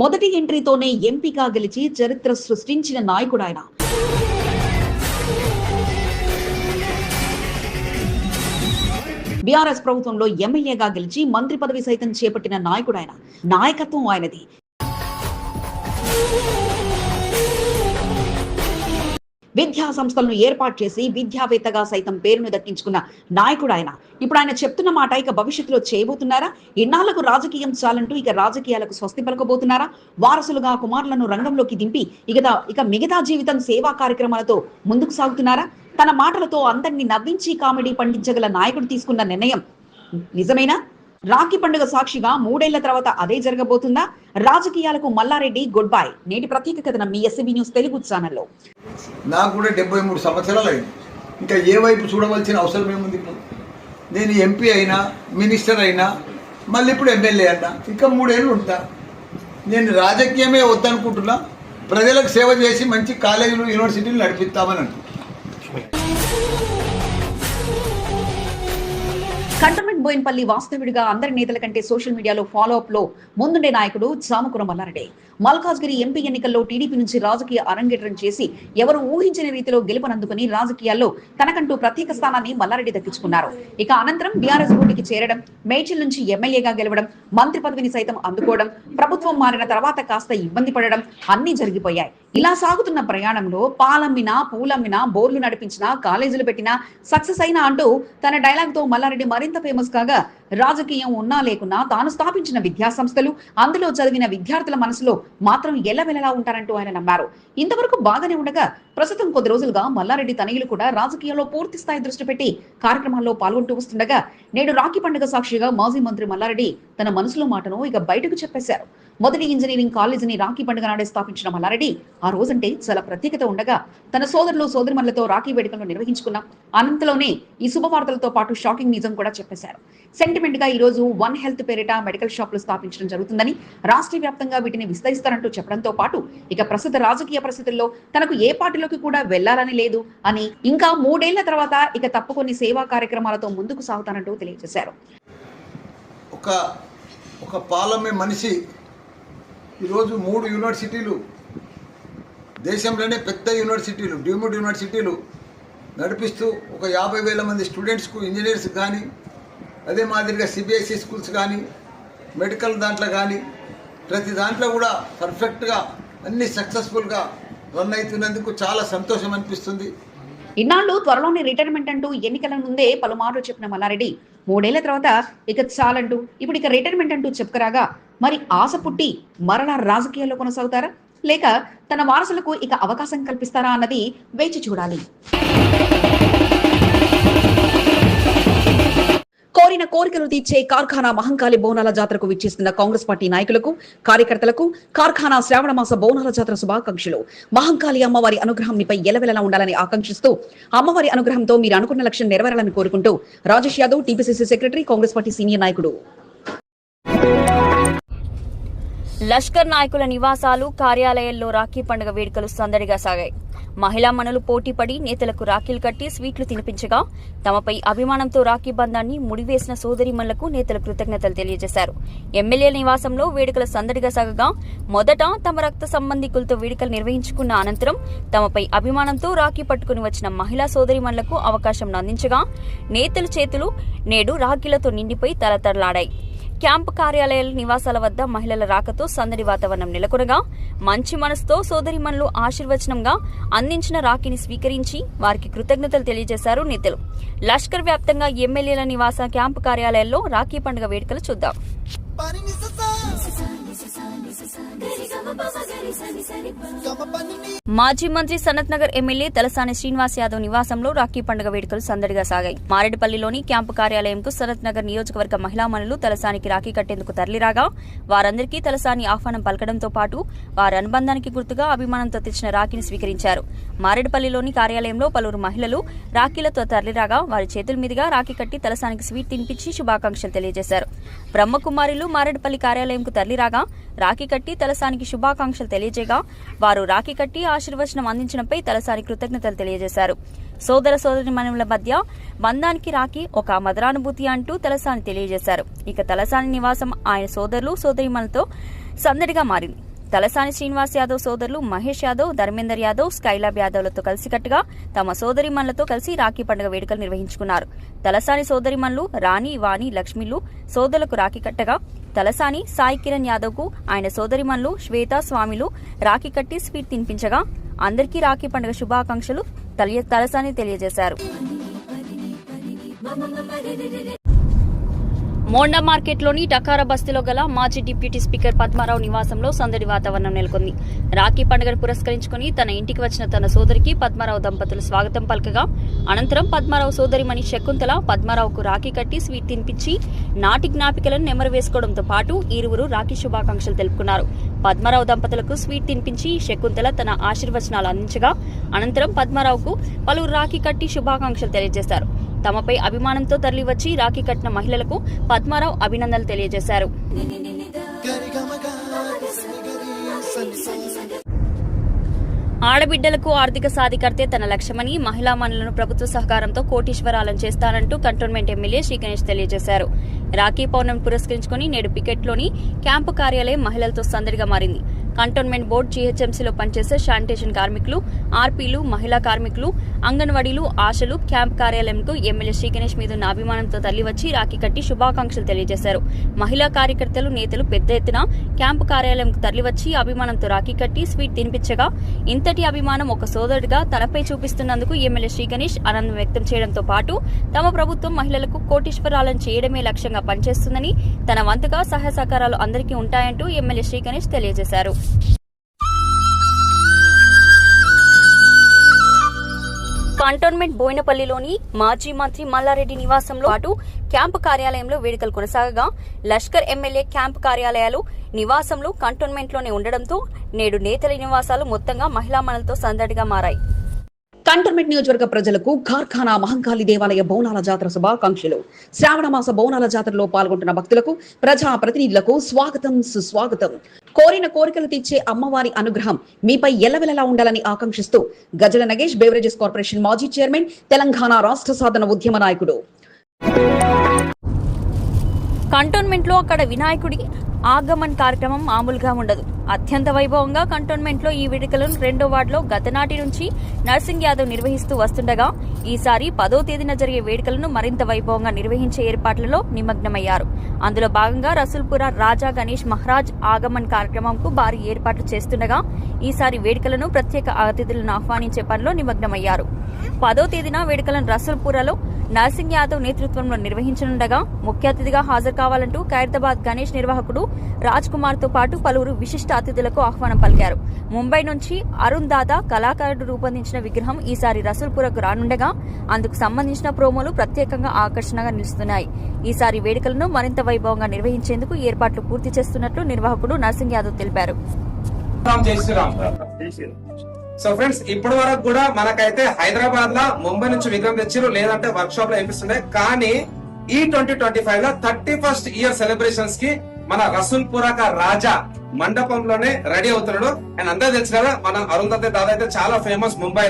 మొదటి ఎంట్రీతోనే ఎంపీగా గెలిచి చరిత్ర సృష్టించిన నాయకుడు ఆయన. బీఆర్ఎస్ ప్రభుత్వంలో ఎమ్మెల్యేగా గెలిచి మంత్రి పదవి సైతం చేపట్టిన నాయకుడు ఆయన. నాయకత్వం ఆయనది. విద్యా సంస్థలను ఏర్పాటు చేసి విద్యావేత్తగా సైతం పేరును దక్కించుకున్న నాయకుడు ఆయన. ఇప్పుడు ఆయన చెప్తున్న మాట ఇక భవిష్యత్తులో చేయబోతున్నారా? ఇన్నాళ్ళకు రాజకీయం చాలంటూ ఇక రాజకీయాలకు స్వస్తి పలకబోతున్నారా? వారసులుగా కుమారులను రంగంలోకి దింపి ఇక ఇక మిగతా జీవితం సేవా కార్యక్రమాలతో ముందుకు సాగుతున్నారా? తన మాటలతో అందరినీ నవ్వించి కామెడీ పండించగల నాయకుడు తీసుకున్న నిర్ణయం నిజమేనా? రాఖీ పండుగ సాక్షిగా మూడేళ్ళ తర్వాత అదే జరగబోతుందా? రాజకీయాలకు మల్లారెడ్డి గుడ్ బై. నేటి ప్రత్యేక కథనం మీ ఎస్ఎబి న్యూస్ తెలుగు ఛానల్లో. నాకు కూడా డెబ్బై మూడు సంవత్సరాలు అయింది. ఇంకా ఏ వైపు చూడవలసిన అవసరం ఏముంది ఇప్పుడు? నేను ఎంపీ అయినా మినిస్టర్ అయినా మళ్ళీ ఇప్పుడు ఎమ్మెల్యే అయినా ఇంకా మూడేళ్ళు ఉంటా. నేను రాజకీయమే వద్దనుకుంటున్నా. ప్రజలకు సేవ చేసి మంచి కాలేజీలు యూనివర్సిటీలు నడిపిస్తామని అనుకుంటున్నా. కంటోన్మెంట్ బోయిన్పల్లి వాస్తవుడిగా అందరి నేతల కంటే సోషల్ మీడియాలో ఫాలో అప్లో ముందుండే నాయకుడు చామకుర మల్లారెడ్డి. మల్కాజ్గిరి ఎంపీ ఎన్నికల్లో టీడీపీ నుంచి రాజకీయ అరంగేట్రం చేసి ఎవరు ఊహించని రీతిలో గెలుపనందుకుని రాజకీయాల్లో తనకంటూ ప్రత్యేక స్థానాన్ని మల్లారెడ్డి దక్కించుకున్నారు. ఇక అనంతరం బీఆర్ఎస్ బోర్డుకి చేరడం మేడ్చల్ నుంచి ఎమ్మెల్యేగా గెలవడం మంత్రి పదవిని సైతం అందుకోవడం ప్రభుత్వం మారిన తర్వాత కాస్త ఇబ్బంది పడడం అన్ని జరిగిపోయాయి. ఇలా సాగుతున్న ప్రయాణంలో పాలమ్మినా పూలమ్మినా బోర్లు నడిపించినా కాలేజీలు పెట్టినా సక్సెస్ అయినా అంటూ తన డైలాగ్తో మల్లారెడ్డి మరింత ఫేమస్ కాగా రాజకీయం ఉన్నా లేకున్నా తాను స్థాపించిన విద్యా సంస్థలు అందులో చదివిన విద్యార్థుల మనసులో మాత్రం ఎల్లవెలలా ఉంటారంటూ ఆయన నమ్మారు. ఇంతవరకు బాగానే ఉండగా ప్రస్తుతం కొద్ది రోజులుగా మల్లారెడ్డి తనయులు కూడా రాజకీయంలో పూర్తి స్థాయి దృష్టి పెట్టి కార్యక్రమాల్లో పాల్గొంటూ వస్తుండగా నేడు రాఖీ పండుగ సాక్షిగా మాజీ మంత్రి మల్లారెడ్డి తన మనసులో మాటను ఇక బయటకు చెప్పేశారు. మొదటి ఇంజనీరింగ్ కాలేజీని రాఖీ పండుగ నాడే స్థాపించిన మల్లారెడ్డి ఆ రోజంటే చాలా ప్రత్యేకత ఉండగా తన సోదరులు సోదరిమణులతో రాఖీ వేడుకలను నిర్వహించుకున్న. అనంతలోనే ఈ శుభవార్తలతో పాటు షాకింగ్ నిజం కూడా చెప్పేశారు. సెంటిమెంట్గా ఈ రోజు వన్ హెల్త్ పేరిట మెడికల్ షాపులు స్థాపించడం జరుగుతుందని రాష్ట్ర వ్యాప్తంగా వీటిని విస్తరిస్తారంటూ చెప్పడంతో పాటు ఇక ప్రస్తుత రాజకీయ పరిస్థితుల్లో తనకు ఏ పార్టీలోకి కూడా వెళ్ళాలని లేదు అని ఇంకా మూడేళ్ళ తర్వాత ఇక తప్పుకొని సేవా కార్యక్రమాలతో ముందుకు సాగుతానంటూ తెలియజేశారు. ఒక ఒక పాలమే మనిషి ఈరోజు మూడు యూనివర్సిటీలు దేశంలోనే పెద్ద యూనివర్సిటీలు డీమ్డ్ యూనివర్సిటీలు నడిపిస్తూ ఒక యాభై వేల మంది స్టూడెంట్స్కు ఇంజనీర్స్ కానీ అదే మాదిరిగా సిబిఎస్ఈ స్కూల్స్ కానీ మెడికల్ దాంట్లో కానీ ప్రతి దాంట్లో కూడా పర్ఫెక్ట్గా అన్ని సక్సెస్ఫుల్గా రన్ అవుతున్నందుకు చాలా సంతోషం అనిపిస్తుంది. ఇన్నాళ్ళు త్వరలోనే రిటైర్మెంట్ అంటూ ఎన్నికల ముందే పలుమార్లు చెప్పిన మల్లారెడ్డి మూడేళ్ళ తర్వాత ఇక చాలంటూ ఇప్పుడు ఇక రిటైర్మెంట్ అంటూ చెప్పుకరాగా మరి ఆశ పుట్టి మరణ రాజకీయాల్లో కొనసాగుతారా? లేక తన వారసులకు ఇక అవకాశం కల్పిస్తారా అన్నది వేచి చూడాలి. కోరిన కోరికలు తీర్చే కార్ఖానా మహంకాళి బోనాల జాతరకు విచ్చేస్తున్న కాంగ్రెస్ పార్టీ నాయకులకు కార్యకర్తలకు కార్ఖానా శ్రావణ మాస బోనాల జాతర శుభాకాంక్షలు. మహంకాళి అమ్మవారి అనుగ్రహం మీపై ఎలవెలలా ఉండాలని ఆకాంక్షిస్తూ అమ్మవారి అనుగ్రహంతో మీరు అనుకున్న లక్ష్యం నెరవేరాలని కోరుకుంటూ Rajesh Yadav TPCC secretary Congress party senior నాయకుడు. లష్కర్ నాయకుల నివాసాలు కార్యాలయాల్లో రాఖీ పండుగ వేడుకలు సందడిగా సాగాయి. మహిళా మనులు పోటీపడి నేతలకు రాఖీలు కట్టి స్వీట్లు తినిపించగా తమపై అభిమానంతో రాఖీ బంధాన్ని ముడివేసిన సోదరిమణులకు నేతలు కృతజ్ఞతలు తెలియజేశారు. ఎమ్మెల్యే నివాసంలో వేడుకలు సందడిగా సాగగా మొదట తమ రక్త సంబంధికులతో వేడుకలు నిర్వహించుకున్న అనంతరం తమపై అభిమానంతో రాఖీ పట్టుకుని వచ్చిన మహిళా సోదరిమణులకు అవకాశం అందించగా నేతల చేతులు నేడు రాఖీలతో నిండిపోయి తరతరలాడాయి. క్యాంపు కార్యాలయాల నివాసాల వద్ద మహిళల రాకతో సందడి వాతావరణం నెలకొనగా మంచి మనసుతో సోదరిమణులు ఆశీర్వచనంగా అందించిన రాఖీని స్వీకరించి వారికి కృతజ్ఞతలు తెలియజేశారు నేతలు. లష్కర్ వ్యాప్తంగా ఎమ్మెల్యేల నివాస క్యాంపు కార్యాలయాల్లో రాఖీ పండుగ వేడుకలు చూద్దాం. మాజీ మంత్రి సనత్ నగర్ ఎమ్మెల్యే తలసాని శ్రీనివాస్ యాదవ్ నివాసంలో రాఖీ పండుగ వేడుకలు సందడిగా సాగాయి. మారేడుపల్లిలోని క్యాంపు కార్యాలయంకు సనత్ నగర్ నియోజకవర్గ మహిళా మనులు తలసానికి రాఖీ కట్టేందుకు తరలిరాగా వారందరికీ తలసాని ఆహ్వానం పలకడంతో పాటు వారి అనుబంధానికి గుర్తుగా అభిమానంతో తెచ్చిన రాఖీని స్వీకరించారు. మారేడుపల్లిలోని కార్యాలయంలో పలువురు మహిళలు రాఖీలతో తరలిరాగా వారి చేతుల మీదుగా రాఖీ కట్టి తలసానికి స్వీట్ తినిపించి శుభాకాంక్షలు తెలియజేశారు. బ్రహ్మకుమారిలు మారేడుపల్లి కార్యాలయంకు తరలిరాగా రాఖీ కట్టి తలసానికి శుభాకాంక్షలు తెలియజేయగా వారు రాఖీ కట్టి ఆశీర్వచనం అందించడంపై తలసాని కృతజ్ఞతలు తెలియజేశారు. సోదర సోదరి మనుల మధ్య బంధానికి రాఖీ ఒక మధురానుభూతి అంటూ తలసాని తెలియజేశారు. ఇక తలసాని నివాసం ఆయన సోదరులు సోదరిమణులతో సందడిగా మారింది. తలసాని శ్రీనివాస్ యాదవ్ సోదరులు మహేష్ యాదవ్ ధర్మేందర్ యాదవ్ స్కైలాబ్ యాదవ్లతో కలిసికట్టుగా తమ సోదరిమణులతో కలిసి రాఖీ పండుగ వేడుకలు నిర్వహించుకున్నారు. తలసాని సోదరిమణులు రాణి వాణి లక్ష్మిలు సోదరులకు రాఖీ కట్టగా తలసాని సాయి కిరణ్ యాదవ్కు ఆయన సోదరిమణులు శ్వేతా స్వామిలు రాఖీ కట్టి స్వీట్ తినిపించగా అందరికీ రాఖీ పండుగ శుభాకాంక్షలు తలసాని తెలియజేశారు. మోండా మార్కెట్లోని టకార బస్తీలో గల మాజీ డిప్యూటీ స్పీకర్ పద్మారావు నివాసంలో సందడి వాతావరణం నెలకొంది. రాఖీ పండుగను పురస్కరించుకుని తన ఇంటికి వచ్చిన తన సోదరికి పద్మారావు దంపతులు స్వాగతం పలకగా అనంతరం పద్మారావు సోదరిమణి శకుంతల పద్మారావుకు రాఖీ కట్టి స్వీట్ తినిపించి నాటి జ్ఞాపికలను నెమరు వేసుకోవడంతో పాటు ఇరువురు రాఖీ శుభాకాంక్షలు తెలుపుకున్నారు. పద్మారావు దంపతులకు స్వీట్ తినిపించి శకుంతల తన ఆశీర్వచనాలు అందించగా అనంతరం పద్మారావుకు పలువురు రాఖీ కట్టి శుభాకాంక్షలు తెలియజేశారు. తమపై అభిమానంతో తరలివచ్చి రాఖీ కట్టిన మహిళలకు పద్మారావు అభినందనలు తెలియజేశారు. ఆడబిడ్డలకు ఆర్థిక సాధికారతే తన లక్ష్యమని మహిళా మనులను ప్రభుత్వ సహకారంతో కోటీశ్వరాలను చేస్తానంటూ కంటోన్మెంట్ ఎమ్మెల్యే శ్రీ గణేష్ తెలియజేశారు. రాఖీ పౌర్ణమి పురస్కరించుకుని నేడు పికెట్లోని క్యాంపు కార్యాలయం మహిళలతో సందడిగా మారింది. కంటోన్మెంట్ బోర్డు జీహెచ్ఎంసీలో పనిచేసే శానిటేషన్ కార్మికులు ఆర్పీలు మహిళా కార్మికులు అంగన్వాడీలు ఆశలు క్యాంప్ కార్యాలయంకు ఎమ్మెల్యే శ్రీ గణేష్ మీద ఉన్న అభిమానంతో తరలివచ్చి రాఖీ కట్టి శుభాకాంక్షలు తెలియజేశారు. మహిళా కార్యకర్తలు నేతలు పెద్ద ఎత్తున క్యాంపు కార్యాలయంకు తరలివచ్చి అభిమానంతో రాఖీ కట్టి స్వీట్ తినిపించగా ఇంతటి అభిమానం ఒక సోదరుడిగా తనపై చూపిస్తున్నందుకు ఎమ్మెల్యే శ్రీ గణేష్ ఆనందం వ్యక్తం చేయడంతో పాటు తమ ప్రభుత్వం మహిళలకు కోటీశ్వరాలను చేయడమే లక్ష్యంగా పనిచేస్తుందని తన వంతుగా సహాయ సహకారాలు అందరికీ ఉంటాయంటూ ఎమ్మెల్యే శ్రీ గణేష్ తెలియజేశారు. కంటోన్మెంట్ బోయినపల్లిలోని మాజీ మంత్రి మల్లారెడ్డి నివాసంలో పాటు క్యాంపు కార్యాలయంలో వేడుకలు కొనసాగగా లష్కర్ ఎమ్మెల్యే క్యాంపు కార్యాలయాలు నివాసంలో కంటోన్మెంట్లోనే ఉండడంతో నేడు నేతల నివాసాలు మొత్తంగా మహిళా మనలతో సందడిగా మారాయి. కంటోన్మెంట్ నియోజకవర్గ ప్రజలకు కార్ఖానా మహంకాళి దేవాలయ బోనాల జాతర శుభాకాంక్షలు. శ్రావణ మాస బోనాల జాతరలో పాల్గొంటున్న భక్తులకు ప్రజా ప్రతినిధులకు స్వాగతం సుస్వాగతం. కోరిన కోరికలు తీర్చే అమ్మవారి అనుగ్రహం మీపై ఎల్లవెల్లలా ఉండాలని ఆకాంక్షిస్తూ గజల నగేష్ బేవరేజెస్ కార్పొరేషన్ మాజీ చైర్మన్ తెలంగాణ రాష్ట్ర సాధన ఉద్యమ నాయకుడు. కంటోన్మెంట్లో అక్కడ వినాయకుడి ఆగమన్ కార్యక్రమం మామూలుగా ఉండదు. అత్యంత వైభవంగా కంటోన్మెంట్లో ఈ వేడుకలను రెండో వార్డులో గతనాటి నుంచి నర్సింగ్ యాదవ్ నిర్వహిస్తూ వస్తుండగా ఈసారి పదో తేదీన జరిగే వేడుకలను మరింత వైభవంగా నిర్వహించే ఏర్పాట్లలో నిమగ్నమయ్యారు. అందులో భాగంగా రసూల్పుర రాజా గణేష్ మహారాజ్ ఆగమన్ కార్యక్రమంకు భారీ ఏర్పాట్లు చేస్తుండగా ఈసారి వేడుకలను ప్రత్యేక అతిథులను ఆహ్వానించే పనిలో నిమగ్నమయ్యారు. పదో తేదీన వేడుకలను రసూల్పురలో నర్సింగ్ యాదవ్ నేతృత్వంలో నిర్వహించనుండగా ముఖ్య అతిథిగా హాజరు కావాలంటూ ఖైరతాబాద్ గణేష్ నిర్వాహకుడు రాజ్ కుమార్తో పాటు పలువురు విశిష్ట అతిథులకు ఆహ్వానం పలికారు. ముంబై నుంచి అరుణ్ దాదా కళాకారుడు రూపొందించిన విగ్రహం ఈసారి రసూల్పురకు రానుండగా అందుకు సంబంధించిన ప్రోమోలు ప్రత్యేకంగా ఆకర్షణగా నిలుస్తున్నాయి. ఈసారి వేడుకలను మరింత వైభవంగా నిర్వహించేందుకు ఏర్పాట్లు పూర్తి చేస్తున్నట్లు నిర్వాహకుడు నర్సింగ్ యాదవ్ తెలిపారు. సో ఫ్రెండ్స్ ఇప్పటి వరకు కూడా మనకైతే హైదరాబాద్లో ముంబై నుంచి విగ్రహం తెచ్చారు లేదంటే వర్క్ షాప్లో వినిపిస్తుండే కానీ ఈ ట్వంటీ ట్వంటీ ఫైవ్లో థర్టీ ఫస్ట్ ఇయర్ సెలబ్రేషన్స్కి మన రసూల్పురాక రాజా మండపంలోనే రెడీ అవుతున్నాడు. అండ్ అందరూ తెలుసు కదా మన అరుంధతి దాదా అయితే చాలా ఫేమస్ ముంబై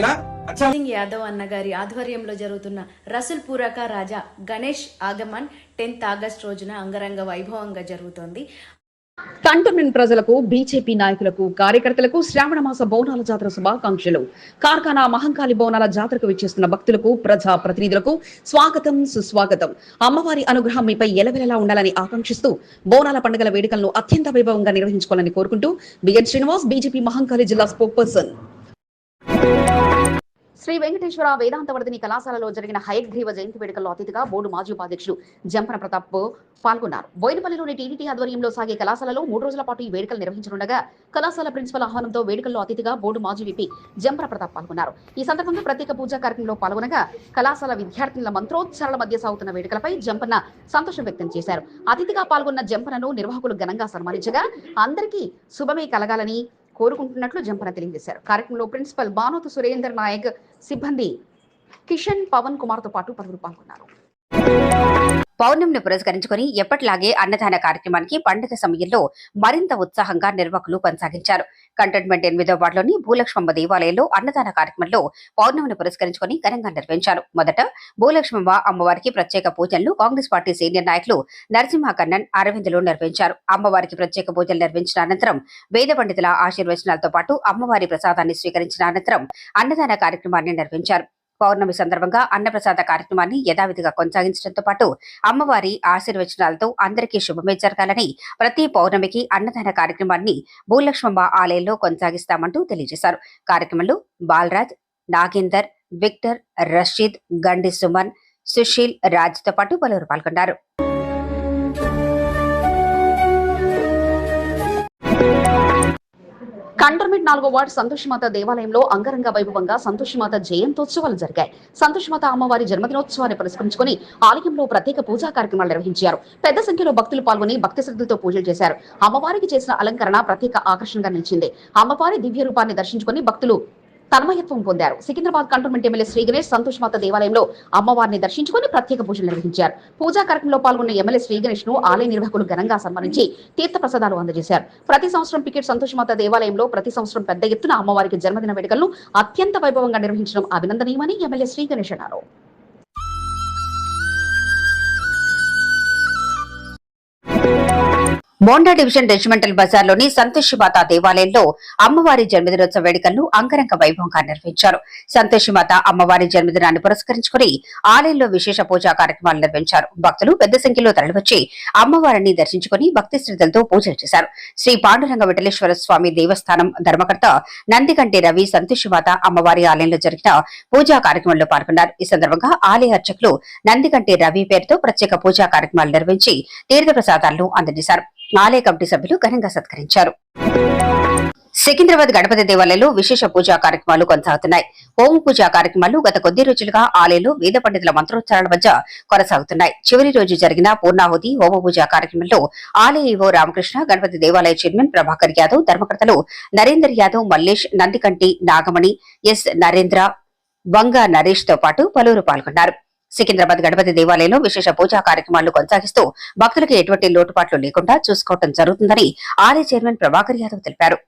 సింగ్ యాదవ్ అన్న గారి ఆధ్వర్యంలో జరుగుతున్న రసుల్ పూరక రాజా గణేష్ ఆగమన్ టెన్త్ ఆగస్ట్ రోజున అంగరంగ వైభవంగా జరుగుతోంది. కంటోన్మెంట్ ప్రజలకు బీజేపీ నాయకులకు కార్యకర్తలకు శ్రావణ మాస బోనాల జాతర శుభాకాంక్షలు. కార్ఖానా మహంకాళి బోనాల జాతరకు విచ్చేస్తున్న భక్తులకు ప్రజా ప్రతినిధులకు స్వాగతం సుస్వాగతం. అమ్మవారి అనుగ్రహం మీపై ఎలవెలలా ఉండాలని ఆకాంక్షిస్తూ బోనాల పండుగల వేడుకలను అత్యంత వైభవంగా నిర్వహించుకోవాలని కోరుకుంటూ బిఎన్ శ్రీనివాస్ బీజేపీ మహంకాళి జిల్లా స్పోక్ పర్సన్ శ్రీ వెంకటేశ్వర వేదాంత వర్ధిని కళాశాలలో జరిగిన హయగ్రీవ జయంతి వేడుకల్లో అతిథిగా బోర్డు మాజీ ఉపాధ్యక్షుడు జంపన ప్రతాప్ పాల్గొన్నారు. బోయినపల్లిలోని టీడీటీ ఆధ్వర్యంలో సాగే కళాశాలలో మూడు రోజుల పాటు ఈ వేడుకలు నిర్వహించనుండగా కళాశాల ప్రిన్సిపల్ ఆహ్వానంతో వేడుకల్లో అతిథిగా బోర్డు మాజీ విపి జంపన ప్రతాప్ పాల్గొన్నారు. ఈ సందర్భంగా ప్రత్యేక పూజా కార్యక్రమంలో పాల్గొనగా కళాశాల విద్యార్థినుల మంత్రోచ్చారణ మధ్య సాగుతున్న వేడుకలపై జంపన సంతోషం వ్యక్తం చేశారు. అతిథిగా పాల్గొన్న జంపనను నిర్వాహకులు ఘనంగా సన్మానించగా అందరికీ శుభమే కలగాలని కోరుకుంటున్నట్లు జంపన తెలియజేశారు. కార్యక్రమంలో ప్రిన్సిపల్ బానోత్ సురేందర్ నాయక్ సిబ్బంది కిషన్ పవన్ కుమార్తో పాటు పలువురు పాల్గొన్నారు. పౌర్ణమిని పురస్కరించుకుని ఎప్పటిలాగే అన్నదాన కార్యక్రమానికి పండుగ సమయంలో మరింత ఉత్సాహంగా నిర్వాహకులు కొనసాగించారు. కంటోన్మెంట్ ఎనిమిదో వార్డులోని భూలక్ష్మమ్మ దేవాలయంలో అన్నదాన కార్యక్రమంలో పౌర్ణమిని పురస్కరించుకుని ఘనంగా నిర్వహించారు. మొదట భూలక్ష్మమ్మ అమ్మవారికి ప్రత్యేక పూజలను కాంగ్రెస్ పార్టీ సీనియర్ నాయకులు నరసింహ కన్నన్ అరవిందులు నిర్వహించారు. అమ్మవారికి ప్రత్యేక పూజలు నిర్వహించిన అనంతరం వేద పండితుల ఆశీర్వచనాలతో పాటు అమ్మవారి ప్రసాదాన్ని స్వీకరించిన అనంతరం అన్నదాన కార్యక్రమాన్ని నిర్వహించారు. పౌర్ణమి సందర్భంగా అన్నప్రసాద కార్యక్రమాన్ని యథావిధిగా కొనసాగించడంతో పాటు అమ్మవారి ఆశీర్వచనాలతో అందరికీ శుభమే జరగాలని ప్రతి పౌర్ణమికి అన్నదాన కార్యక్రమాన్ని భూలక్ష్మమ్మ ఆలయంలో కొనసాగిస్తామంటూ తెలియజేశారు. కార్యక్రమంలో బాలరాజ్ నాగేందర్ విక్టర్ రషీద్ గండి సుమన్ సుశీల్ రాజ్తో పాటు పలువురు పాల్గొన్నారు. కంటోన్మెంట్ నాలుగో వార్డు సంతోషమాత దేవాలయంలో అంగరంగ వైభవంగా సంతోషమాత జయంతోత్సవాలు జరిగాయి. సంతోషమాత అమ్మవారి జన్మదినోత్సవాన్ని పురస్కరించుకొని ఆలయంలో ప్రత్యేక పూజా కార్యక్రమాలు నిర్వహించారు. పెద్ద సంఖ్యలో భక్తులు పాల్గొని భక్తి శ్రద్ధలతో పూజలు చేశారు. అమ్మవారికి చేసిన అలంకరణ ప్రత్యేక ఆకర్షణగా నిలిచింది. అమ్మవారి దివ్య రూపాన్ని దర్శించుకొని భక్తులు తన్మయత్వం పొందారు. సికింద్రాబాద్ కంటోన్మెంట్ ఎమ్మెల్యే శ్రీ గణేష్ సంతోషమాత దేవాలయంలో అమ్మవారిని దర్శించుకొని ప్రత్యేక పూజలు నిర్వహించారు. పూజా కార్యక్రమంలో పాల్గొన్న ఎమ్మెల్యే శ్రీ గణేష్ను ఆలయ నిర్వాహకులు ఘనంగా సన్మానించి తీర్థ ప్రసాదాలు అందజేశారు. ప్రతి సంవత్సరం పికెట్ సంతోషమాత దేవాలయంలో ప్రతి సంవత్సరం పెద్ద ఎత్తున అమ్మవారికి జన్మదిన వేడుకలను అత్యంత వైభవంగా నిర్వహించడం అభినందనీయమని ఎమ్మెల్యే శ్రీ గణేష్ అన్నారు. మోండా డివిజన్ రెజిమెంటల్ బజార్లోని సంతోషిమాత దేవాలయంలో అమ్మవారి జన్మదినోత్సవ వేడుకలను అంగరంగ వైభవంగా నిర్వహించారు. సంతోషిమాత అమ్మవారి జన్మదినాన్ని పురస్కరించుకుని ఆలయంలో విశేష పూజా కార్యక్రమాలు నిర్వహించారు. భక్తులు పెద్ద సంఖ్యలో తరలివచ్చి అమ్మవారిని దర్శించుకుని భక్తి శ్రద్ధలతో పూజలు చేశారు. శ్రీ పాండురంగ విఠలేశ్వర స్వామి దేవస్థానం ధర్మకర్త నందికంటి రవి సంతోషిమాత అమ్మవారి ఆలయంలో జరిగిన పూజా కార్యక్రమంలో పాల్గొన్నారు. ఈ సందర్భంగా ఆలయ అర్చకులు నందికంటి రవి పేరుతో ప్రత్యేక పూజా కార్యక్రమాలు నిర్వహించి తీర్థప్రసాదాలను అందజేశారు. ఆలయ కమిటీ సభ్యులు ఘనంగా సత్కరించారు. సికింద్రాబాద్ గణపతి దేవాలయంలో విశేష పూజా కార్యక్రమాలు కొనసాగుతున్నాయి. హోమ పూజా కార్యక్రమాలు గత కొద్ది రోజులుగా ఆలయంలో వేద పండితుల మంత్రోచ్చారణ మధ్య కొనసాగుతున్నాయి. చివరి రోజు జరిగిన పూర్ణాహుతి హోమ పూజా కార్యక్రమంలో ఆలయ ఈవో రామకృష్ణ గణపతి దేవాలయ చైర్మన్ ప్రభాకర్ యాదవ్ ధర్మకర్తలు నరేందర్ యాదవ్ మల్లేష్ నందికంటి నాగమణి ఎస్ నరేంద్ర వంగా నరేష్తో పాటు పలువురు పాల్గొన్నారు. సికింద్రాబాద్ గణపతి దేవాలయంలో విశేష పూజా కార్యక్రమాలు కొనసాగిస్తూ భక్తులకు ఎటువంటి లోటుపాట్లు లేకుండా చూసుకోవడం జరుగుతుందని ఆర్ఏ చైర్మన్ ప్రభాకర్ యాదవ్ తెలిపారు.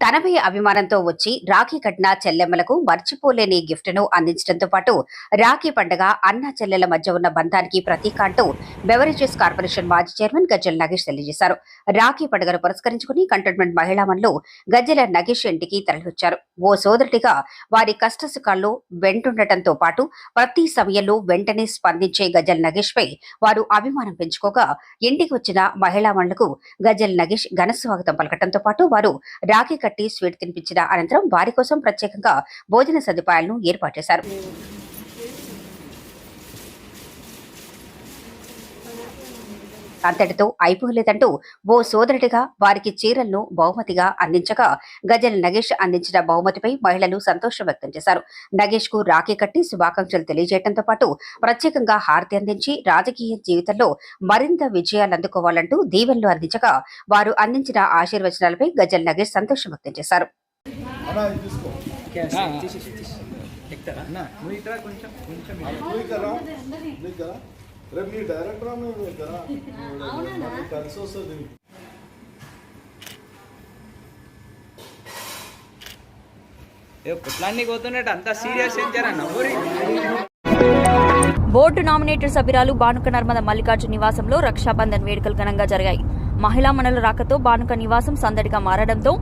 తనపై అభిమానంతో వచ్చి రాఖీ కట్టిన చెల్లెమ్మలకు మర్చిపోలేని గిఫ్ట్ను అందించడంతో పాటు రాఖీ పండుగ అన్న చెల్లెల మధ్య ఉన్న బంధానికి ప్రతీక అంటూ బెవరేజెస్ కార్పొరేషన్ మాజీ చైర్మన్ గజ్జల నగేష్ తెలియజేశారు. రాఖీ పండుగను పురస్కరించుకుని కంటోన్మెంట్ మహిళా మనులు గజ్జల నగేష్ ఇంటికి తరలివచ్చారు. ఓ సోదరుడిగా వారి కష్టసుఖాల్లో వెంటుండటంతో పాటు ప్రతి సమయంలో వెంటనే స్పందించే గజల్ నగేష్ పై వారు అభిమానం పెంచుకోగా ఇంటికి వచ్చిన మహిళా మనులకు గజల్ నగేష్ ఘన స్వాగతం పలకటంతో పాటు వారు రాఖీ కట్టి స్వీట్ తినిపించిన అనంతరం వారి కోసం ప్రత్యేకంగా భోజన సదుపాయాలను ఏర్పాటు చేశారు. అంతటితో అయిపోలేదంటూ ఓ సోదరుడిగా వారికి చీరలను బహుమతిగా అందించగా గజల్ నగేష్ అందించిన బహుమతిపై మహిళలు సంతోషం వ్యక్తం చేశారు. నగేష్కు రాఖీ కట్టి శుభాకాంక్షలు తెలియజేయడంతో పాటు ప్రత్యేకంగా హారతి అందించి రాజకీయ జీవితంలో మరింత విజయాలు అందుకోవాలంటూ దీవెనలు అందించగా వారు అందించిన ఆశీర్వచనాలపై గజల్ నగేష్ సంతోషం వ్యక్తం చేశారు. రేపు నీ డైరెక్టర్ కదా కలిసి వస్తుంది పుట్లాన్ని పోతున్నట్టు అంత సీరియస్ ఏం జరా నవ్వురి. బోర్డు నామినేటెడ్ సభ్యురాలు బానుక నర్మద మల్లికార్జున నివాసంలో రక్షాబంధన్ వేడుకలు ఘనంగా జరిగాయి. మహిళా మనుల రాకతో బానుక నివాసం సందడిగా మారడంతో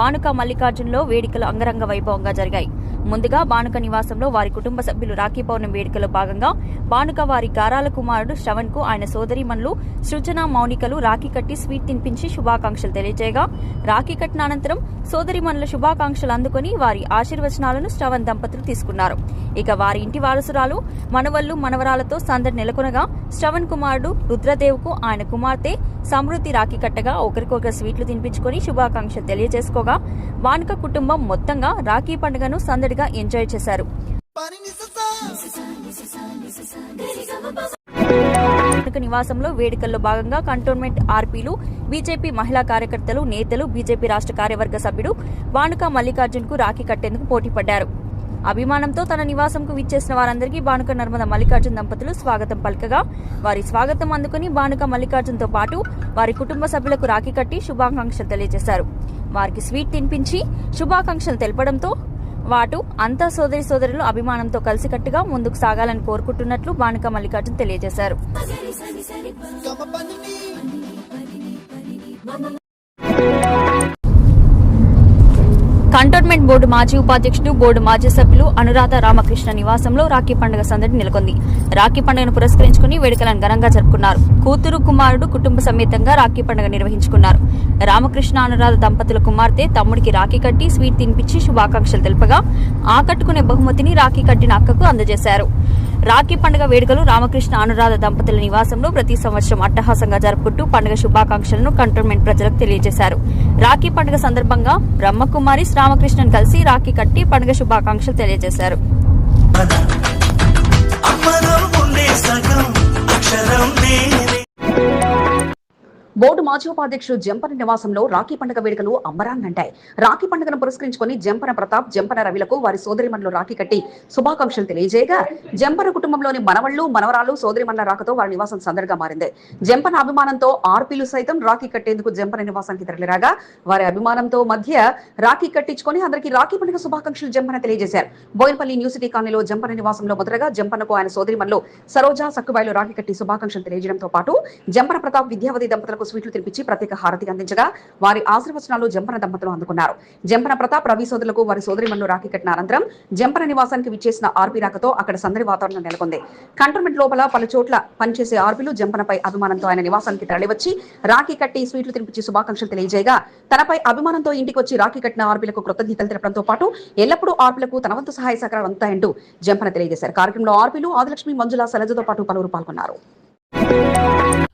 బానుక మల్లికార్జునలో వేడుకలు అంగరంగ వైభవంగా జరిగాయి. ముందుగా బానుక నివాసంలో వారి కుటుంబ సభ్యులు రాఖీ పౌర్ణమి వేడుకలో భాగంగా బానుక వారి గారాల కుమారుడు శ్రవణ్కు ఆయన సోదరిమణులు సృజన మౌనికలు రాఖీ కట్టి స్వీట్ తినిపించి శుభాకాంక్షలు తెలియజేయగా రాఖీ కట్టిన అనంతరం సోదరిమణుల శుభాకాంక్షలు అందుకుని వారి ఆశీర్వచనాలను శ్రవణ్ దంపతులు తీసుకున్నారు. ఇక వారి ఇంటి వారసురాలు మనవళ్ళు మనవరాలతో సందడి నెలకొనగా శ్రవణ్ కుమారుడు రుద్రదేవ్కు ఆయన కుమార్తె సమృద్ధి రాఖీ కట్టగా ఒకరికొకరు స్వీట్లు తినిపించుకొని శుభాకాంక్షలు తెలియజేసుకోగా వానుక కుటుంబం మొత్తంగా రాఖీ పండుగను సందడి సందడిగా ఎంజాయ్ చేశారు. నివాసంలో వేడుకల్లో భాగంగా కంటోన్మెంట్ ఆర్పీలు బీజేపీ మహిళా కార్యకర్తలు నేతలు బీజేపీ రాష్ట్ర కార్యవర్గ సభ్యుడు వానుక మల్లికార్జున్కు రాఖీ కట్టేందుకు పోటీ పడ్డారు అభిమానంతో తన నివాసంకు విచ్చేసిన వారందరికీ బానుక నర్మద మల్లికార్జున్ దంపతులు స్వాగతం పలకగా వారి స్వాగతం అందుకుని బానుక మల్లికార్జున్తో పాటు వారి కుటుంబ సభ్యులకు రాఖీ కట్టి శుభాకాంక్షలు తెలియజేశారు. వారికి స్వీట్ తినిపించి శుభాకాంక్షలు తెలపడంతో వాటు అంతా సోదరి సోదరులు అభిమానంతో కలిసికట్టుగా ముందుకు సాగాలని కోరుకుంటున్నట్లు బానుక మల్లికార్జున్ తెలియజేశారు. కంటోన్మెంట్ బోర్డు మాజీ ఉపాధ్యక్షుడు బోర్డు మాజీ సభ్యులు అనురాధ రామకృష్ణ నివాసంలో రాఖీ పండుగ సందడి నెలకొంది. రాఖీ పండుగను పురస్కరించుకుని వేడుకలను ఘనంగా జరుపుకున్నారు. కూతురు కుమారుడు కుటుంబ సమేతంగా రాఖీ పండుగ నిర్వహించుకున్నారు. రామకృష్ణ అనురాధ దంపతుల కుమార్తె తమ్ముడికి రాఖీ కట్టి స్వీట్ తినిపించి శుభాకాంక్షలు తెలుపగా ఆకట్టుకునే బహుమతిని రాఖీ కట్టిన అక్కకు అందజేశారు. రాఖీ పండుగ వేడుకలు రామకృష్ణ అనురాధ దంపతుల నివాసంలో ప్రతి సంవత్సరం అట్టహాసంగా జరుపుకుంటూ పండుగ శుభాకాంక్షలను కంటోన్మెంట్ ప్రజలకు తెలియజేశారు. రాఖీ పండుగ సందర్భంగా బ్రహ్మకుమారి రామకృష్ణన్ కలిసి రాఖీ కట్టి పండుగ శుభాకాంక్షలు తెలియజేశారు. అక్షరం నేనే బోర్డు మాజీ ఉపాధ్యక్షుడు జంపన నివాసంలో రాఖీ పండుగ వేడుకలు అమ్మరాన్నంటాయి రాఖీ పండుగను పురస్కరించుకొని జంపన ప్రతాప్ జంపన రవిలకు వారి సోదరిమణులు రాఖీ కట్టి శుభాకాంక్షలు తెలియజేయగా జంపన కుటుంబంలోని మనవళ్ళు మనవరాలు సోదరిమణుల రాకతో వారి నివాసం సందడిగా మారింది. జంపన అభిమానంతో ఆర్పీలు సైతం రాఖీ కట్టేందుకు జంపన నివాసానికి తరలిరాగా వారి అభిమానంతో మధ్య రాఖీ కట్టించుకొని అందరికీ రాఖీ పండుగ శుభాకాంక్షలు జంపన తెలియజేశారు. బోయినపల్లి న్యూ సిటీ కాలనీలో జంపన నివాసంలో మొదటగా జంపనకు ఆయన సోదరిమణులు సరోజా సక్కుబాయిలు రాఖీ కట్టి శుభాకాంక్షలు తెలియజేయడంతో పాటు జంపన ప్రతాప్ విద్యావతి దంపతులకు స్వీట్లు తినిపించి ప్రత్యేక హారతి అందించగా వారి ఆశీర్వచనాలు జంపన దంపతులు అందుకున్నారు. జంపన ప్రతాప్ రవి సోదరులకు వారి సోదరిమణులు రాఖీ కట్టిన అనంతరం జంపన నివాసానికి విచ్చేసిన ఆర్పీ రాకతో అక్కడ సందడి వాతావరణం నెలకొంది. కంటోన్మెంట్ లోపల పలు చోట్ల పనిచేసే ఆర్పీలు జంపనపై అభిమానంతో ఆయన నివాసానికి తరలివచ్చి రాఖీ కట్టి స్వీట్లు తినిపించి శుభాకాంక్షలు తెలియజేయగా తనపై అభిమానంతో ఇంటికి వచ్చి రాఖీ కట్టిన ఆర్పీలకు కృతజ్ఞతలు తెలపడంతో పాటు ఎల్లప్పుడూ ఆర్పీలకు తన వంతు సహాయ సహకారాలు అందుతాయంటూ జంపన తెలియజేశారు. కార్యక్రమంలో ఆర్పీలు ఆదిలక్ష్మి మంజుల శైలజతో పాటు పలువురు పాల్గొన్నారు.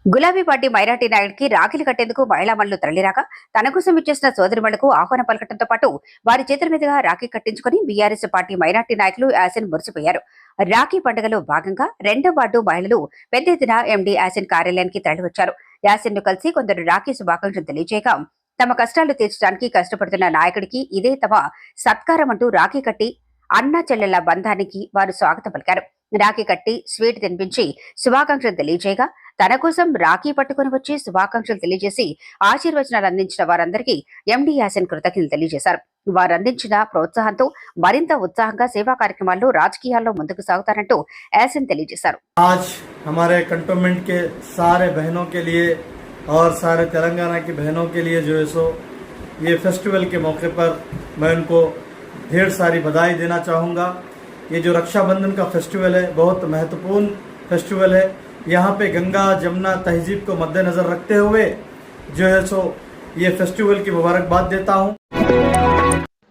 గులాబీ పార్టీ మైనార్టీ నాయకుడికి రాఖీలు కట్టేందుకు మహిళా మనులు తరలిరాక తన కోసం ఇచ్చేసిన సోదరిమణులకు ఆహ్వానం పలకటంతో పాటు వారి చేతుల మీదుగా రాఖీ కట్టించుకుని బీఆర్ఎస్ పార్టీ మైనార్టీ నాయకులు యాసిన్ మురిసిపోయారు. రాఖీ పండుగలో భాగంగా రెండో వార్డు మహిళలు పెద్ద ఎత్తున ఎండీ యాసిన్ కార్యాలయానికి తరలివచ్చారు. యాసిన్ను కలిసి కొందరు రాఖీ శుభాకాంక్షలు తెలియజేయగా తమ కష్టాలు తీర్చడానికి కష్టపడుతున్న నాయకుడికి ఇదే తమ సత్కారం అంటూ రాఖీ కట్టి అన్నా చెల్లెళ్ళ బంధానికి వారు స్వాగతం పలికారు. రాఖీ కట్టి స్వీట్ తినిపించి శుభాకాంక్షలు తెలియజేయగా తన కోసం రాఖీ పట్టుకుని వచ్చి శుభాకాంక్షలు తెలియజేసి ఆశీర్వచనాలు అందించిన వారందరికీ ఎండి యాసన్ కృతజ్ఞతలు తెలియజేశారు వారు అందించిన ప్రోత్సాహంతో మరింత ఉత్సాహంగా సేవా కార్యక్రమాల్లో రాజకీయాల్లో ముందుకు సాగుతారంటూ యాసన్ తెలియజేశారు आज हमारे कंटोनमेंट के सारे बहनों के लिए और सारे तेलंगाना की बहनों के लिए जो है सो ये फेस्टिवल के मौके पर मैं उनको ढेर सारी बधाई देना चाहूँगा ये जो रक्षाबंधन का फेस्टिवल है, बहुत महत्वपूर्ण फेस्टिवल है। यहाँ पे गंगा, जमुना, तहजीब को मद्देनज़र रखते हुए जो है सो ये फेस्टिवल की मुबारकबाद देता हूँ।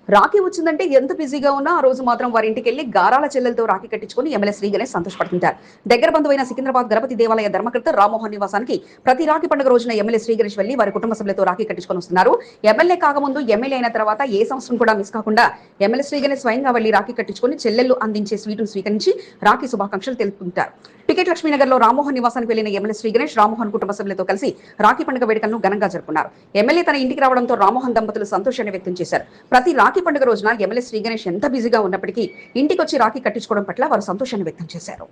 రాఖీ వచ్చిందంటే ఎంత బిజీగా ఉన్నా ఆ రోజు మాత్రం వారి ఇంటికి వెళ్ళి గారాల చెల్లెలతో రాఖీ కట్టించుకుని ఎమ్మెల్యే శ్రీ గణేష్ సంతోషపడుతుంటారు. దగ్గర బంధువైన సికింద్రాబాద్ గణపతి దేవాలయ ధర్మకర్త రామ్మోహన్ నివాసానికి ప్రతి రాఖీ పండుగ రోజున ఎమ్మెల్యే శ్రీ గణేష్ వెళ్ళి వారి కుటుంబ సభ్యులతో రాఖీ కట్టించుకొని వస్తున్నారు. ఎమ్మెల్యే కాకముందు ఎమ్మెల్యే అయిన తర్వాత ఏ సంవత్సరం కూడా మిస్ కాకుండా ఎమ్మెల్యే శ్రీ గణేష్ స్వయంగా వెళ్ళి రాఖీ కట్టించుకుని చెల్లెలు అందించే స్వీటును స్వీకరించి రాఖీ శుభాకాంక్షలు తెలుపుకుంటారు టికెట్ లక్ష్మీనగర్లో రామ్మోహన్ నివాసానికి వెళ్ళిన ఎమ్మెల్యే శ్రీ గణేష్ రామ్మోహన్ కుటుంబ సభ్యులతో కలిసి రాఖీ పండుగ వేడుకలను ఘనంగా జరుపుకున్నారు. ఎమ్మెల్యే తన ఇంటికి రావడంతో రామ్మోహన్ దంపతులు సంతోషాన్ని వ్యక్తం చేశారు. ప్రతి రాఖీ పండుగ రోజున ఎమ్మెల్యే శ్రీ గణేష్ ఎంత బిజీగా ఉన్నప్పటికీ ఇంటికి వచ్చి రాఖీ కట్టించుకోవడం పట్ల వారు సంతోషాన్ని వ్యక్తం చేశారు.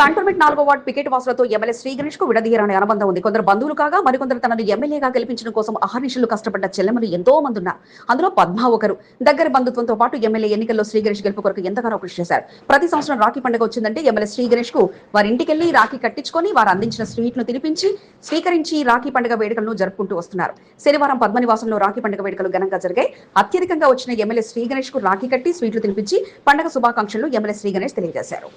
కంటోన్మెంట్ నాలుగో వార్డు పికెట్ వాసులతో ఎమ్మెల్యే శ్రీ గణేష్కు విడదీయరాని అనుబంధం ఉంది. కొందరు బంధువులు కాగా మరికొందరు తనను ఎమ్మెల్యేగా గెలిపించడం కోసం అహర్నిశలు కష్టపడ్డ చెల్లెమలు ఎంతో మంది ఉన్నారు. అందులో పద్మ ఒకరు. దగ్గర బంధుత్వంతో పాటు ఎమ్మెల్యే ఎన్నికల్లో శ్రీ గణేష్ గెలుపు కొరకు ఎంతగానో కృషి చేశారు. ప్రతి సంవత్సరం రాఖీ పండుగ వచ్చిందంటే ఎమ్మెల్యే శ్రీ గణేష్కు వారి ఇంటికి వెళ్ళి రాఖీ కట్టించుకొని వారు అందించిన స్వీట్ను తినిపించి స్వీకరించి రాఖీ పండుగ వేడుకలను జరుపుకుంటూ వస్తున్నారు. శనివారం పద్మనివాసంలో రాఖీ పండుగ వేడుకలు ఘనంగా జరిగాయి. అత్యధికంగా వచ్చిన ఎమ్మెల్యే శ్రీ గణేష్కు రాఖీ కట్టి స్వీట్లు తినిపించి పండుగ శుభాకాంక్షలు ఎమ్మెల్యే శ్రీ గణేష్ తెలియజేశారు.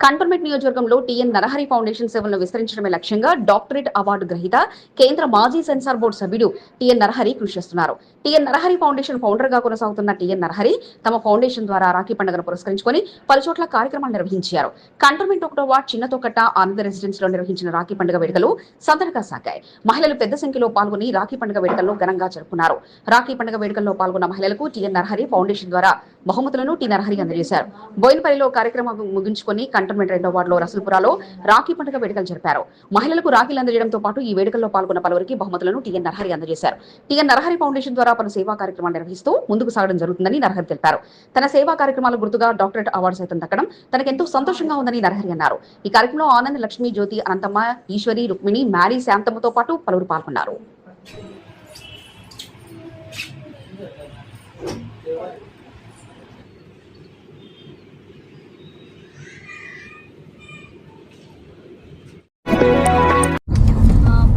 కంటోన్మెంట్ నియోజకవర్గంలో టీఎన్ నరహరి ఫౌండేషన్ సేవలను విస్తరించడమే లక్ష్యంగా డాక్టరేట్ అవార్డు గ్రహీత కేంద్ర మాజీ సెన్సార్ బోర్డు సభ్యుడు టీఎన్ నరహరి కృషి చేస్తున్నారు. టీఎన్ నరహరి ఫౌండేషన్ ఫౌండర్గా కొనసాగుతున్న టీఎన్ నరహరి తమ ఫౌండేషన్ ద్వారా రాఖీ పండుగను పురస్కరించుకొని పలు చోట్ల కార్యక్రమాలు నిర్వహించారు. కంటోన్మెంట్ ఒకటో వార్డ్ చిన్నతోకట్ట ఆనంద రెసిడెన్స్లో నిర్వహించిన రాఖీ పండుగ వేడుకలు సందడిగా సాగాయి. మహిళలు పెద్ద సంఖ్యలో పాల్గొని రాఖీ పండుగ వేడుకల్లో ఘనంగా జరుపుకున్నారు. రాఖీ పండుగ వేడుకల్లో పాల్గొన్న మహిళలకు టీఎన్ నరహరి ఫౌండేషన్ ద్వారా బహుమతులను టీ నరహరి అందజేశారు. బోయినపల్లిలో కార్యక్రమం ముగించుకొని కంటోన్మెంట్ రెండో వార్డులో రసల్పురాలో రాఖీ పండుగ వేడుకలు జరిపారు. మహిళలకు రాఖీలు అందజేయడంతో పాటు ఈ వేడుకల్లో పాల్గొన్న పలువురికి బహుమతులను టీఎన్ నరహరి అందజేశారు. టీఎన్ నరహరి ఫౌండేషన్ ద్వారా పలు సేవా కార్యక్రమాలు నిర్వహిస్తూ ముందుకు సాగడం జరుగుతుందని నరహరి తెలిపారు. తన సేవా కార్యక్రమాల గుర్తుగా డాక్టరేట్ అవార్డు సైతం దక్కడం తనకెంతో సంతోషంగా ఉందని నరహరి అన్నారు. ఈ కార్యక్రమంలో ఆనంద్ లక్ష్మి జ్యోతి అనంతమ్మ ఈశ్వరి రుక్మిణి మ్యారీ శాంతమ్మతో పాటు పలువురు పాల్గొన్నారు.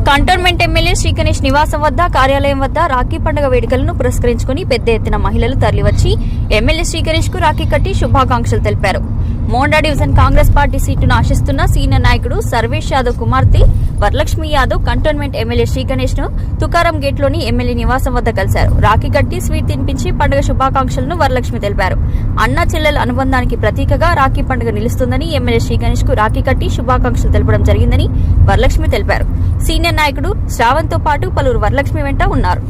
కంటోన్మెంట్ ఎమ్మెల్యే శ్రీ గణేష్ నివాసం వద్ద కార్యాలయం వద్ద రాఖీ పండుగ వేడుకలను పురస్కరించుకుని పెద్ద ఎత్తున మహిళలు తరలివచ్చి ఎమ్మెల్యే శ్రీ గణేష్కు రాఖీ కట్టి శుభాకాంక్షలు తెలిపారు. మోండా డివిజన్ కాంగ్రెస్ పార్టీ సీటును ఆశిస్తున్న సీనియర్ నాయకుడు సర్వేష్ యాదవ్ కుమార్తె వరలక్ష్మి యాదవ్ కంటోన్మెంట్ ఎమ్మెల్యే శ్రీ గణేష్ను తుకారం గేట్లోని ఎమ్మెల్యే నివాసం వద్ద కలిశారు. రాఖీ కట్టి స్వీట్ తినిపించి పండుగ శుభాకాంక్షలను వరలక్ష్మి తెలిపారు. అన్న చెల్లెల అనుబంధానికి ప్రతీకగా రాఖీ పండుగ నిలుస్తుందని ఎమ్మెల్యే శ్రీ గణేష్కు రాఖీ కట్టి శుభాకాంక్షలు తెలపడం జరిగిందని వరలక్ష్మి తెలిపారు. సీనియర్ నాయకుడు శ్రావణ్తో పాటు పలువురు వరలక్ష్మి వెంట ఉన్నారు.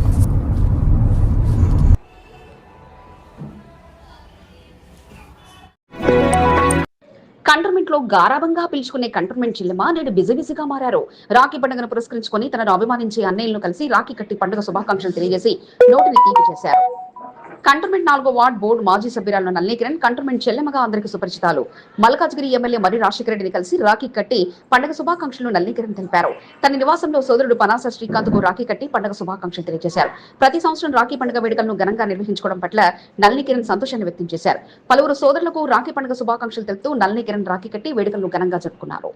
ఇంట్లో లో గారాబంగా పిలుచుకునే కంటోన్మెంట్ చెల్లెమ్మ. నేడు బిజీ బిజీగా మారారు. రాఖీ పండుగను పురస్కరించుకొని తనను అభిమానించే అన్నయ్యలను కలిసి రాఖీ కట్టి పండుగ శుభాకాంక్షలు తెలియజేసి నోటిని తీపి చేశారు. కంటోన్మెంట్ నాలుగో వార్డ్ బోర్డు మాజీ సభ్యురాలు నల్లికిరణ్ కంటోన్మెంట్ చెల్లెమగా అందరికీ సుపరిచితాలు. మల్కాజ్గిరి ఎమ్మెల్యే మరి రాజశేఖర రెడ్డిని కలిసి రాఖీ కట్టి పండగ శుభాకాంక్షలు నల్లికిరణ్ తెలిపారు. తన నివాసంలో సోదరుడు పనాస శ్రీకాంత్కు రాఖీ కట్టి పండగ శుభాకాంక్షలు తెలియజేశారు. ప్రతి సంవత్సరం రాఖీ పండుగ వేడుకలను ఘనంగా నిర్వహించుకోవడం పట్ల నల్లికిరణ్ సంతోషాన్ని వ్యక్తం చేశారు. పలువురు సోదరులకు రాఖీ పండుగ శుభాకాంక్షలు తెలుపుతూ నల్లికిరణ్ రాఖీ కట్టి వేడుకలను ఘనంగా జరుపుకున్నారు.